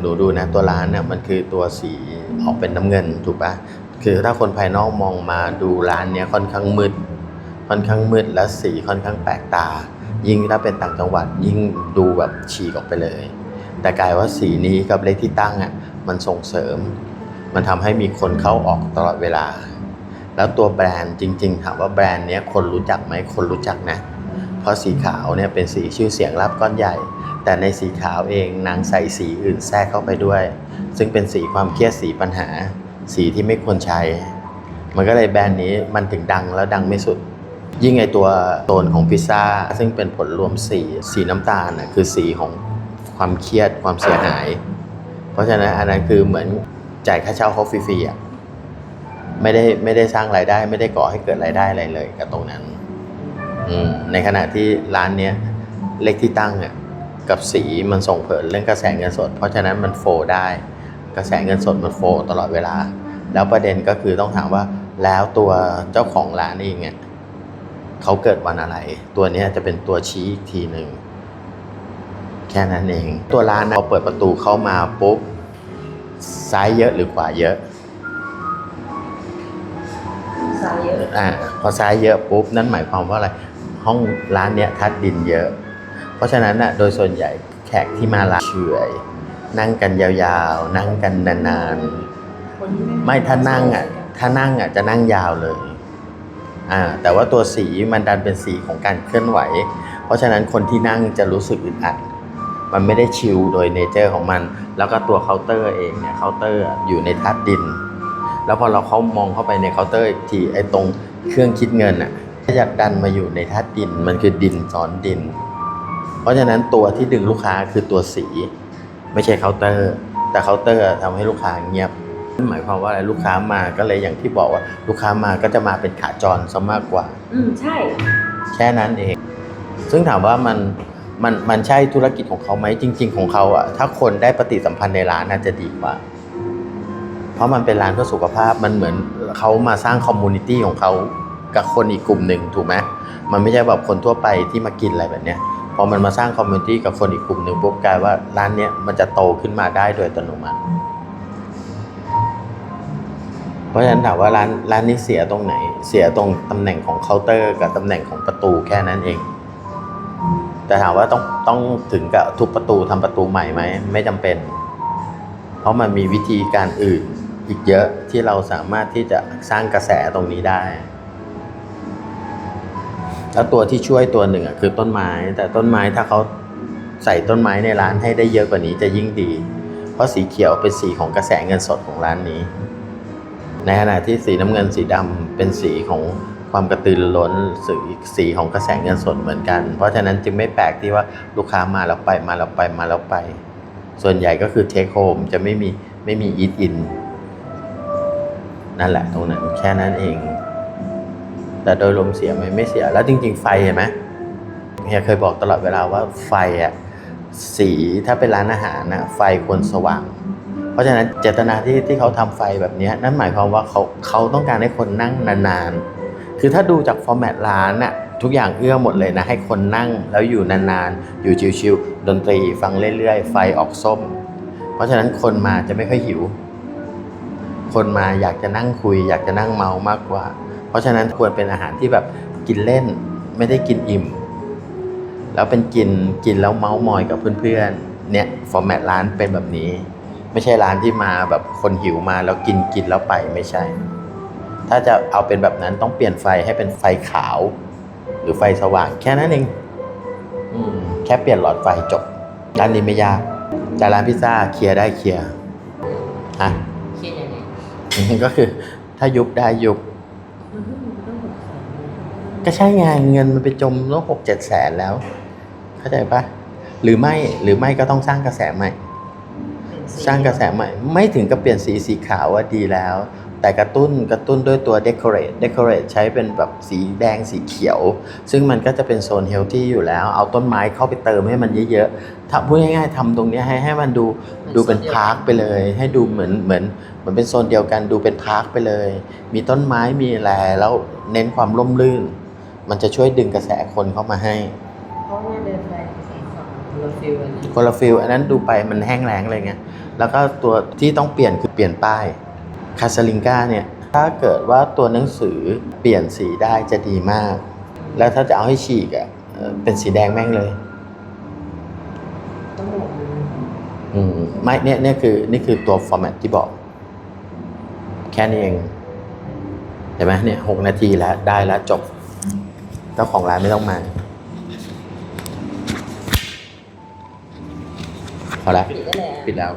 หนูดูนะตัวร้านเนี่ยมันคือตัวสีออกเป็นน้ำเงินถูกปะคือถ้าคนภายนอกมองมาดูร้านเนี้ยค่อนข้างมืด ค่อนข้างมืดและสีค่อนข้างแปลกตา ยิ่งถ้าเป็นต่างจังหวัดยิ่งดูแบบฉีกออกไปเลย แต่กลายว่าสีนี้กับเลขที่ตั้งอะมันส่งเสริม มันทำให้มีคนเข้าออกตลอดเวลา แล้วตัวแบรนด์จริงๆถามว่าแบรนด์เนี้ยคนรู้จักไหมคนรู้จักนะ เพราะสีขาวเนี่ยเป็นสีชื่อเสียงรับก้อนใหญ่ แต่ในสีขาวเองนางใส่สีอื่นแทรกเข้าไปด้วย ซึ่งเป็นสีความเครียดสีปัญหา สีที่ไม่ควรใช้ มันก็เลยแบรนด์นี้มันถึงดังแล้วดังไม่สุด ยิ่งไอตัวโทนของพิซซ่าซึ่งเป็นผลรวมสีสีน้ำตาลน่ะคือสีของความเครียดความเสียหาย เพราะฉะนั้นอันนั้นคือเหมือนจ่ายค่าเช่าเขาฟรีๆอะไม่ได้ไม่ได้สร้างรายได้ไม่ได้ก่อให้เกิดรายได้อะไรเลยกับตรงนั้นอืในขณะที่ร้านเนี้ยเลขที่ตั้งอะ กับสีมันส่งผลเรื่องกระแสเงินสด เพราะฉะนั้นมันโฟลได้ กระแสเงินสดมันโฟลตลอดเวลา แล้วประเด็นก็คือต้องถามว่าแล้วตัวเจ้าของร้านเองอะเขาเกิดวันอะไร ตัวเนี้ยจะเป็นตัวชี้อีกทีหนึ่งแค่นั้นเอง ตัวร้านนะพอเปิดประตูเข้ามาปุ๊บซ้ายเยอะหรือขวาเยอะสายเยอะอ่าพอซ้ายเยอะปุ๊บนั่นหมายความว่าอะไรห้องร้านเนี้ยทัดดินเยอะ เพราะฉะนั้นน่ะโดยส่วนใหญ่แขกที่มาร้านเฉยนั่งกันยาวๆ นั่งกันนานๆ ไม่ถ้านั่งอะถ้านั่งอะจะนั่งยาวเลยอ่าแต่ว่าตัวสีมันดันเป็นสีของการเคลื่อนไหว เพราะฉะนั้นคนที่นั่งจะรู้สึกอึดอัด มันไม่ได้ชิลโดยเนเจอร์ของมัน แล้วก็ตัวเคาน์เตอร์เองเนี่ยเคาน์เตอร์อยู่ในทัดดิน แล้วพอเราเขามองเข้าไปในเคาน์เตอร์อีกทีไอ้ตรงเครื่องคิดเงินอะก็จะดันมาอยู่ในทัดดินมันคือดินซ้อนดิน เพราะฉะนั้นตัวที่ดึงลูกค้าคือตัวสี ไม่ใช่เคาน์เตอร์ แต่เคาน์เตอร์ทำให้ลูกค้าเงียบนั่นหมายความว่าอะไรลูกค้ามาก็เลยอย่างที่บอกว่าลูกค้ามาก็จะมาเป็นขาจรซะมากกว่า อืมใช่แค่นั้นเอง ซึ่งถามว่ามันมันมันใช่ธุรกิจของเขาไหมจริง ๆ ของเขาอะถ้าคนได้ปฏิสัมพันธ์ในร้านน่าจะดีกว่า เพราะมันเป็นร้านเพื่อสุขภาพมันเหมือนเขามาสร้างคอมมูนิตี้ของเขากับคนอีกกลุ่มหนึ่งถูกไหมมันไม่ใช่แบบคนทั่วไปที่มากินอะไรแบบเนี้ย พอมันมาสร้างคอมมูนิตี้กับคนอีกกลุ่มหนึ่งปุ๊บกลายว่าร้านเนี้ยมันจะโตขึ้นมาได้โดยอัตโนมัติ เพราะฉะนั้นถามว่าร้านร้านนี้เสียตรงไหน เสียตรงตำแหน่งของเคาน์เตอร์ กับตำแหน่งของประตูแค่นั้นเอง แต่ถามว่าต้องต้องถึงกับทุบประตูทำประตูใหม่ไหมไม่จำเป็น เพราะมันมีวิธีการอื่นอีกเยอะที่เราสามารถที่จะสร้างกระแสตรงนี้ได้ แล้วตัวที่ช่วยตัวหนึ่งอะคือต้นไม้ แต่ต้นไม้ถ้าเขาใส่ต้นไม้ในร้านให้ได้เยอะกว่านี้จะยิ่งดี เพราะสีเขียวเป็นสีของกระแสเงินสดของร้านนี้ ในขณะที่สีน้ำเงินสีดำเป็นสีของความกระตือรือร้นสีสีของกระแสเงินสดเหมือนกัน เพราะฉะนั้นจึงไม่แปลกที่ว่าลูกค้ามาแล้วไปมาแล้วไปมาแล้วไป ส่วนใหญ่ก็คือเทคโฮมจะไม่มีไม่มีอีทอินนั่นแหละตรงนั้นแค่นั้นเอง แต่โดยรวมเสียไหมไม่เสีย แล้วจริง ๆ ไฟเห็นไหมเฮียเคยบอกตลอดเวลาว่าไฟอะสีถ้าเป็นร้านอาหารนะไฟควรสว่าง เพราะฉะนั้นเจตนาที่ที่เขาทำไฟแบบนี้นั่นหมายความว่าเขาเขาต้องการให้คนนั่งนานๆ คือถ้าดูจากฟอร์แมตร้านน่ะทุกอย่างเอื้อหมดเลยนะ ให้คนนั่งแล้วอยู่นานๆ อยู่ชิวๆดนตรีฟังเรื่อยๆ ไฟออกส้ม เพราะฉะนั้นคนมาจะไม่ค่อยหิว คนมาอยากจะนั่งคุย อยากจะนั่งเมามากกว่า เพราะฉะนั้นควรเป็นอาหารที่แบบกินเล่นไม่ได้กินอิ่ม แล้วเป็นกินกินแล้วเมาส์มอยกับเพื่อนๆเนี่ยฟอร์แมตร้านเป็นแบบนี้ ไม่ใช่ร้านที่มาแบบคนหิวมาแล้วกินกินแล้วไปไม่ใช่ ถ้าจะเอาเป็นแบบนั้นต้องเปลี่ยนไฟให้เป็นไฟขาว หรือไฟสว่างแค่นั้นเองอืมแค่เปลี่ยนหลอดไฟจบร้านนี้ไม่ยากแต่ร้านพิซซ่าเคลียร์ได้เคลียร์อะคิดยังไงก็คือถ้ายุบได้ยุบ มันต้องมันต้องหกแสนเลย ก็ใช่ไงเงินมันไปจมแล้วหกเจ็ดแสนแล้ว เข้าใจปะหรือไม่หรือไม่ก็ต้องสร้างกระแสใหม่ สร้างกระแสใหม่ ไม่ถึงกับเปลี่ยนสีสีขาวว่าดีแล้ว แต่กระตุ้นกระตุ้นด้วยตัว decorate decorate ใช้เป็นแบบสีแดงสีเขียว ซึ่งมันก็จะเป็นโซน healthy อยู่แล้ว เอาต้นไม้เข้าไปเติมให้มันเยอะๆถ้าพูดง่ายๆทำตรงเนี้ยให้ให้มันดูดูเป็นพาร์คไปเลย ให้ดูเหมือนเหมือนเหมือนเป็นโซนเดียวกันดูเป็นพาร์คไปเลย มีต้นไม้มีอะไรแล้วเน้นความร่มรื่น มันจะช่วยดึงกระแสคนเข้ามาให้ เพราะว่าเดินไปสองสองคนละฟิลอันนี้คนละฟิลอันนั้นดูไปมันแห้งแล้งเลยไงแล้วก็ตัวที่ต้องเปลี่ยนคือเปลี่ยนป้ายคาสลิงกาเนี่ยถ้าเกิดว่าตัวหนังสือเปลี่ยนสีได้จะดีมาก แล้วถ้าจะเอาให้ฉีกอะ่ะเอ่อเป็นสีแดงแม่งเลย ต้องบอกมันอืมไม่เนี่ยเนี่ยคือนี่คือตัวฟอร์แมตที่บอก แค่นี้เองเห็นไหมเนี่ยหกนาทีแล้วได้แล้วจบเจ้าของร้านไม่ต้องมา พอละปิดได้เลยอะปิดแล้ว